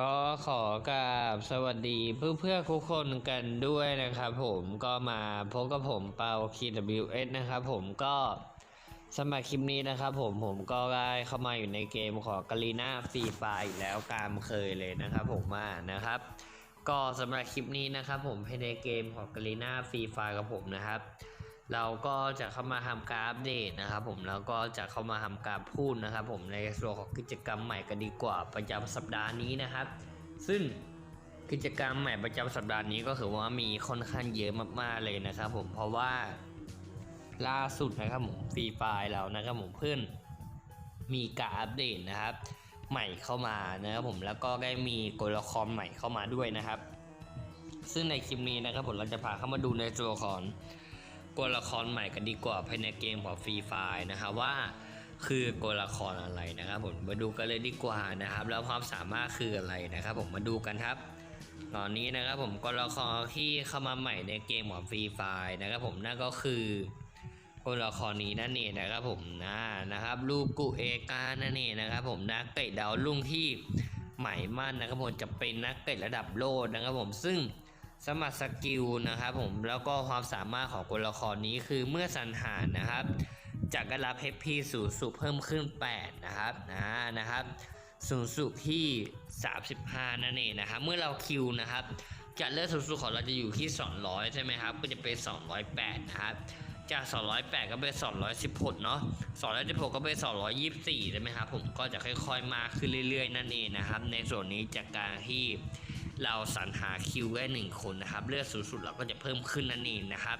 ก็ขอกราบสวัสดีเพื่อเพื่อทุกคนกันด้วยนะครับผมก็มาพบกับผมเปา KWS นะครับผมก็สำหรับคลิปนี้นะครับผมผมก็ได้เข้ามาอยู่ในเกมของกาลีนาฟรีไฟอีกแล้วตามเคยเลยนะครับผมมานะครับ ก็สำหรับคลิปนี้นะครับผมให้ในเกมของกาลีนาฟรีไฟกับผมนะครับ เราก็จะเข้ามาทำการอัปเดตนะครับ ผมแล้วก็จะเข้ามาทำการพูดนะครับ ผมในส่วนของกิจกรรมใหม่กันดีกว่าประจำสัปดาห์นี้นะครับ ซึ่งกิจกรรมใหม่ประจำสัปดาห์นี้ก็คือว่ามีค่อนข้างเยอะมากๆเลยนะครับ ผมเพราะว่าล่าสุดนะครับผมฟรีไฟล์เรานะครับผมเพื่อนมีการอัปเดตนะครับ ใหม่เข้ามานะครับผมแล้วก็ได้มีกลละครใหม่เข้ามาด้วยนะครับ ซึ่งในคลิปนี้นะครับผมเราจะพาเข้ามาดูในตัวของ กลละครใหม่กันดีกว่าภายในเกมของฟรีไฟล์นะครับว่าคือกลละครอะไรนะครับผมมาดูกันเลยดีกว่านะครับ แล้วความสามารถคืออะไรนะครับ ผมมาดูกันครับ ตอนนี้นะครับผมกลละครที่เข้ามาใหม่ในเกมของฟรีไฟล์นะครับผมนั่นก็คือกลละครนี้นั่นเองนะครับผมนะนะครับลูกกุเอกานั่นเองนะครับ ผมนักเตะดาวรุ่งที่ใหม่มั่นนะครับผมจะเป็นนักเตะระดับโลกนะครับผมซึ่ง สมัครสกิลนะครับผมแล้วก็ความสามารถของตัวละครนี้คือเมื่อสันหารนะครับจะได้รับ HP สูงสุดเพิ่มขึ้น 8 นะครับนะนะครับ สูงสุดที่ 35 นั่นเองนะครับ เมื่อเราคิวนะครับจะเลือดสูงสุดของเราจะอยู่ที่ 200 ใช่ไหมครับ ก็จะเป็น 208 นะครับ จาก 208 ก็เป็น 216 เนาะ216 ก็เป็น 224 ใช่ไหมครับ ผมก็จะค่อยๆ มากขึ้นเรื่อยๆ นั่นเองนะครับ ในส่วนนี้จากการที่ เราสรรหาคิวได้หนึ่งคนนะครับ เลือดสูงสุดเราก็จะเพิ่มขึ้นนั่นเองนะครับ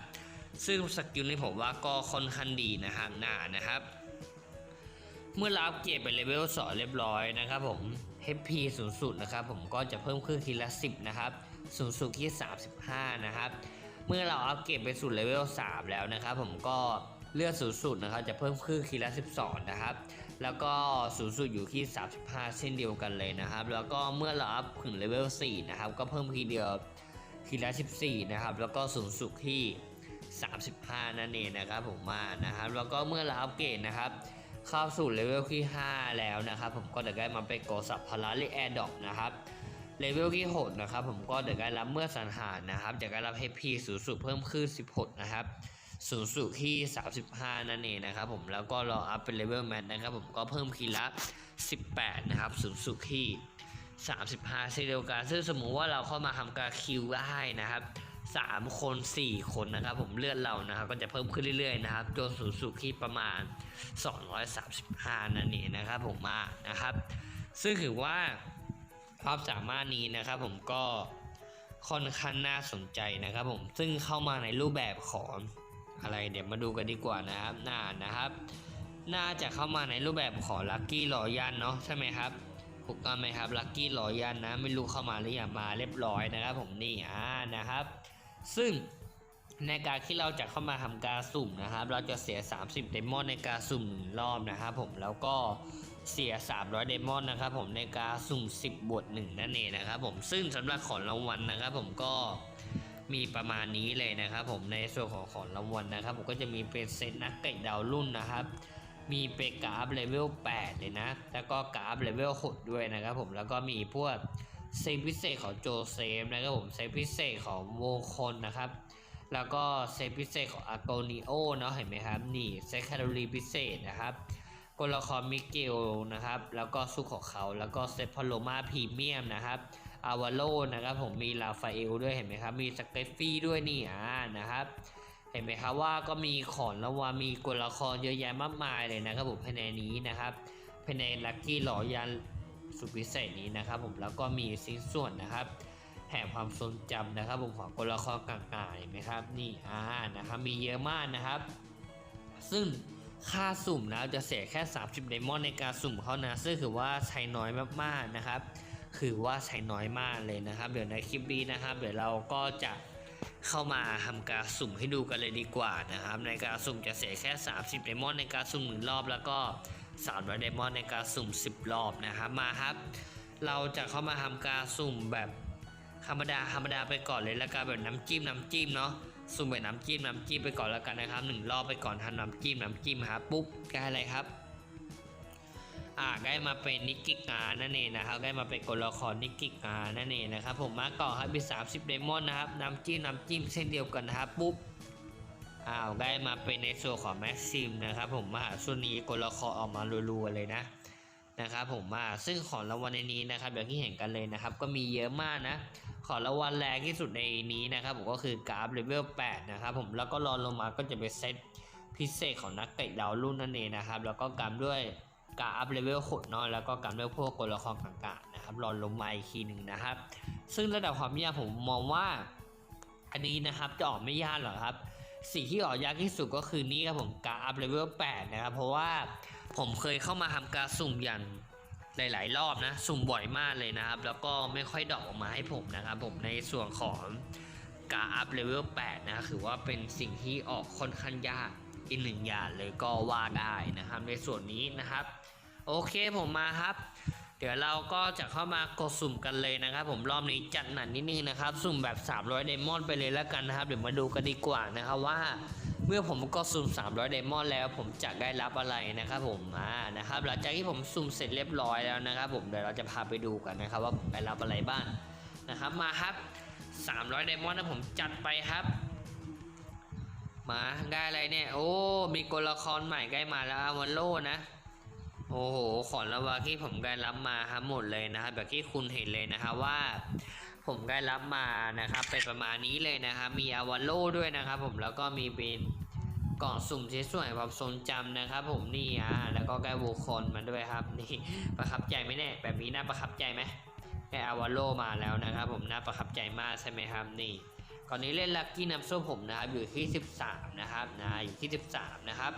ซึ่งสกิลนี้ผมว่าก็ค่อนข้างดีนะครับหน้านะครับ เมื่อเราอัพเกรดไปเลเวล2เรียบร้อยนะครับผม HP สูงสุดนะครับ ผมก็จะเพิ่มขึ้นทีละ 10 นะครับ สูงสุดที่ 35 นะครับ เมื่อเราอัพเกรดไปสู่เลเวล3แล้วนะครับ ผมก็เลือดสูงสุดนะครับ จะเพิ่มขึ้นทีละ 12 นะครับ แล้วก็สูงสุดอยู่ที่ 35 เช่นเดียวกันเลยนะครับ แล้วก็เมื่อเราอัพถึงเลเวล4นะครับ ก็เพิ่มทีเดียวทีละ 14 นะครับ แล้วก็สูงสุดที่ 35 นั่นเองนะครับผมมานะครับ แล้วก็เมื่อเราอัพเกรดนะครับเข้าสู่เลเวลที่ 5 แล้วนะครับ ผมก็จะได้มาเป็นโกสับพลาริแอร์ดอกนะครับเลเวลที่ 6 นะครับ ผมก็จะได้รับเมื่อสังหารนะครับจะได้รับ HP สูงสุดเพิ่มขึ้น 16 นะครับ สูงสุดที่ 35 นั่นเองนะครับผมแล้วก็รออัพเป็นเลเวลแมทนะครับผมก็เพิ่มคีละ18 นะครับ สูงสุดที่ 35เช่นเดียวกันซึ่งสมมุติว่าเราเข้ามาทำการคิวได้นะครับ3 คน 4 คนนะครับ ผมเลือดเรานะครับ ก็จะเพิ่มขึ้นเรื่อยๆนะครับจนสูงสุดที่ประมาณ 235 นั่นเองนะครับผมมานะครับ ซึ่งถือว่าความสามารถนี้นะครับ ผมก็ค่อนข้างน่าสนใจนะครับ ผมซึ่งเข้ามาในรูปแบบของ อะไรเดี๋ยวมาดูกันดีกว่านะครับน่านะครับ น่าจะเข้ามาในรูปแบบของลัคกี้รอยันเนาะใช่ไหมครับถูกต้องไหมครับลัคกี้รอยันนะไม่รู้เข้ามาหรือยังมาเรียบร้อยนะครับ ผมนี่อ่านะครับ ซึ่งในการที่เราจะเข้ามาทำการสุ่มนะครับ เราจะเสีย 30 เดมอนในการสุ่มรอบนะครับผมแล้วก็เสีย 300 เดมอนนะครับผมในการสุ่ม 10 บวก1นั่นเองนะครับผมซึ่งสำหรับของรางวัลนะครับ ผมก็ มีประมาณนี้เลยนะครับ ผมในส่วนของของรางวัลนะครับ ผมก็จะมีเป็นเซตนักเตะดาวรุ่นนะครับ มีเป็นกราฟเลเวล8เลยนะ แล้วก็กราฟเลเวล6ด้วยนะครับ ผมแล้วก็มีพวกเซตพิเศษของโจเซฟนะครับผมเซตพิเศษของโมคอนนะครับแล้วก็เซตพิเศษของอาโกนิโอเนาะเห็นไหมครับ นี่เซตแคลอรี่พิเศษนะครับกลละครมิเกลนะครับ แล้วก็ซุกของเขาแล้วก็เซตพาโลมาพรีเมียมนะครับ อาวาโลนะครับผมมีลาฟาเอลด้วยเห็นไหมครับ มีสเกฟฟี่ด้วยนี่อ่านะครับ เห็นไหมครับว่าก็มีของรางวัลมีกลละครเยอะแยะมากมายเลยนะครับผมภายในนี้นะครับภายในลัคกี้หล่อยันสุดพิเศษนี้นะครับผมแล้วก็มีชิ้นส่วนนะครับแห่ความทรงจำนะครับผมของกลละครต่างๆเห็นไหมครับนี่อ่านะครับมีเยอะมากนะครับ ซึ่งค่าสุ่มนะจะเสียแค่ 30 ไดมอนด์ในการสุ่มเขานะซึ่งคือว่าใช้น้อยมากๆนะครับ คือว่าใช้น้อยมากเลยนะครับ เดี๋ยวในคลิปนี้นะครับ เดี๋ยวเราก็จะเข้ามาทำการสุ่มให้ดูกันเลยดีกว่านะครับ ในการสุ่มจะเสียแค่ 30ไดมอนด์ในการสุ่มหนึ่งรอบ แล้วก็300ไดมอนด์ในการสุ่ม 10 รอบนะครับมาครับ เราจะเข้ามาทำการสุ่มแบบธรรมดาธรรมดาไปก่อนเลยแล้วกันแบบน้ำจิ้มน้ำจิ้มเนาะสุ่มแบบน้ำจิ้มน้ำจิ้มไปก่อนแล้วกันนะครับหนึ่งรอบไปก่อนทำน้ำจิ้มน้ำจิ้มครับปุ๊บได้เลยครับ อ่าได้มาเป็นนิกกิกานั่นเองนะครับ ได้มาเป็นตัวละครนิกกิกานั่นเองนะครับ ผมมาก่อครับมี30เดมอนนะครับน้ำจิ้มน้ำจิ้มเส้นเดียวกันนะครับปุ๊บอ้าวได้มาเป็นในส่วนของแม็กซิมนะครับ ผมมาส่วนนี้ตัวละครออกมารัวๆเลยนะนะครับผมมาซึ่งของรางวัลในนี้นะครับอย่างที่เห็นกันเลยนะครับ ก็มีเยอะมากนะ ของรางวัลแรงที่สุดในนี้นะครับผมก็คือกราฟเลเวล8นะครับผมแล้วก็รองลงมาก็จะเป็นเซตพิเศษของนักเตะดาวรุ่นนั่นเองนะครับ แล้วก็กรามด้วย การาฟเลเวลหดเนาะแล้วก็กรามด้วยพวกตัวละครต่างๆนะครับรอลงมาอีกทีหนึ่งนะครับ ซึ่งระดับความยากผมมองว่า อันนี้นะครับจะออกไม่ยากหรอกครับ สิ่งที่ออกยากที่สุดก็คือนี่ครับผมการอัพเลเวล8นะครับเพราะว่าผมเคยเข้ามาทำการสุ่มอย่างหลาย ๆ รอบนะสุ่มบ่อยมากเลยนะครับ แล้วก็ไม่ค่อยดอกออกมาให้ผมนะครับ ผมในส่วนของการอัพเลเวล8นะถือว่าเป็นสิ่งที่ออกค่อนข้างยาก อีกหนึ่งอย่างเลยก็ว่าได้นะครับในส่วนนี้นะครับ โอเคผมมาครับ เดี๋ยวเราก็จะเข้ามากดสุ่มกันเลยนะครับ ผมรอบนี้จัดหนักนิดนึงนะครับ สุ่มแบบ 300ไดมอนด์ไปเลยแล้วกันนะครับ เดี๋ยวมาดูกันดีกว่านะครับว่าเมื่อผมก็สุ่ม 300ไดมอนด์แล้ว ผมจะได้รับอะไรนะครับผมอ่านะครับ หลังจากที่ผมสุ่มเสร็จเรียบร้อยแล้วนะครับ ผมเดี๋ยวเราจะพาไปดูกันนะครับ ว่าผมได้รับอะไรบ้างนะครับมาครับ 300ไดมอนด์นะผมจัดไปครับ มาได้อะไรเนี่ย โอ้ มีตัวละครใหม่ใกล้มาแล้วอาวันโลนะ โอ้โห ของรางวัลที่ผมได้รับมาครับหมดเลยนะครับแบบที่คุณเห็นเลยนะครับว่าผมได้รับมานะครับ เป็นประมาณนี้เลยนะครับมีอาวาโลด้วยนะครับ ผมแล้วก็มีเป็นกล่องสุ่มที่สวยความทรงจำนะครับ ผมนี่อะแล้วก็ได้โวคอนมาด้วยครับนี่ประทับใจไหมเนี่ยแบบนี้น่าประทับใจไหมได้อาวาโลมาแล้วนะครับ ผมน่าประทับใจมากใช่ไหมครับนี่ ตอนนี้เล่นลักกี้น้ำส้มผมนะครับอยู่ที่ 13 นะครับนะอยู่ที่ 13 นะครับ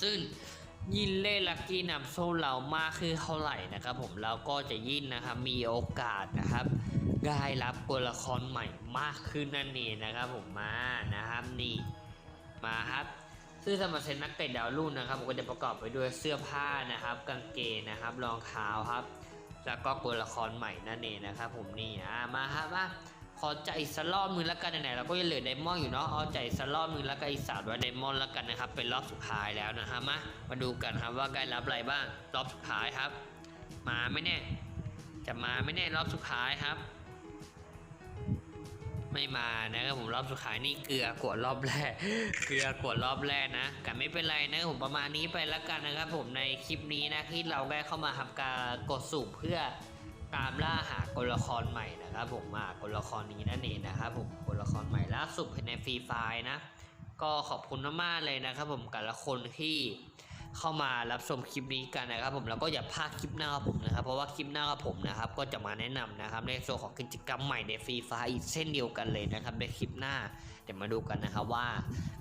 ซึ่งยิ่งเล่นลัคกี้นำโซ่เรามากขึ้นเท่าไหร่นะครับ ผมเราก็จะยิ่งนะครับมีโอกาสนะครับ ได้รับตัวละครใหม่มากขึ้นนั่นเองนะครับ ผมมานะครับนี่มาครับซึ่งสำหรับเซตนักเตะดาวรุ่งนะครับผมก็จะประกอบไปด้วยเสื้อผ้านะครับ กางเกงนะครับรองเท้าครับ แล้วก็ตัวละครใหม่นั่นเองนะครับ ผมนี่อ่ามาครับมา ขอใจสักรอบนึงแล้วกันไหนๆเราก็ยังเหลือไดมอนด์อยู่เนาะเอาใจสักรอบนึงแล้วก็อีกสามร้อยไดมอนด์แล้วกันนะครับ เป็นรอบสุดท้ายแล้วนะครับมามาดูกันครับว่าได้รับอะไรบ้างรอบสุดท้ายครับ มาไหมเน่จะมาไหมเน่รอบสุดท้ายครับ ไม่มานะครับผมรอบสุดท้ายนี่เกลือกวดรอบแรก เกลือกวดรอบแรกนะแต่ไม่เป็นไรนะผมประมาณนี้ไปแล้วกันนะครับ ผมในคลิปนี้นะที่เราได้เข้ามาทำการกดสุ่มเพื่อ ตามล่าหาตัวละครใหม่นะครับผมมาตัวละครนี้นั่นเองนะครับผมตัวละครใหม่ล่าสุดภายในฟรีไฟนะ ก็ขอบคุณมากๆเลยนะครับผมแต่ละคนที่ เข้ามารับชมคลิปนี้กันนะครับผมแล้วก็อย่าพลาดคลิปหน้าผมนะครับ เพราะว่าคลิปหน้าผมนะครับก็จะมาแนะนำนะครับในส่วนของกิจกรรมใหม่ในฟรีไฟอีกเส้นเดียวกันเลยนะครับในคลิปหน้าเดี๋ยวมาดูกันนะครับว่า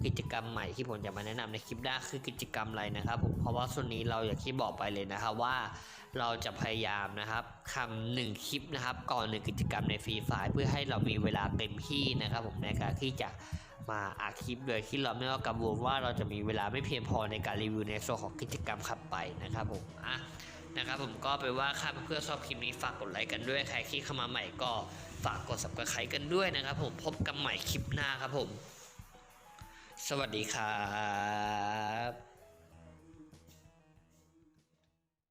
กิจกรรมใหม่ที่ผมจะมาแนะนำในคลิปหน้าคือกิจกรรมอะไรนะครับผมเพราะว่าส่วนนี้เราอย่างที่บอกไปเลยนะครับว่าเราจะพยายามนะครับทำหนึ่งคลิปนะครับก่อนหนึ่งกิจกรรมในฟรีไฟเพื่อให้เรามีเวลาเต็มที่นะครับผมในการที่จะ มาอัดคลิปโดยที่เราไม่ต้องกังวลว่าเราจะมีเวลาไม่เพียงพอในการรีวิวในส่วนของกิจกรรมขับไปนะครับผมอะนะครับผมก็ไปนว่าค่าเพื่อชอบคลิปนี้ฝากกดไลค์กันด้วยใครที่เข้ามาใหม่ก็ฝากกด subscribe กันด้วยนะครับผมพบกันใหม่คลิปหน้าครับผม สวัสดีครับ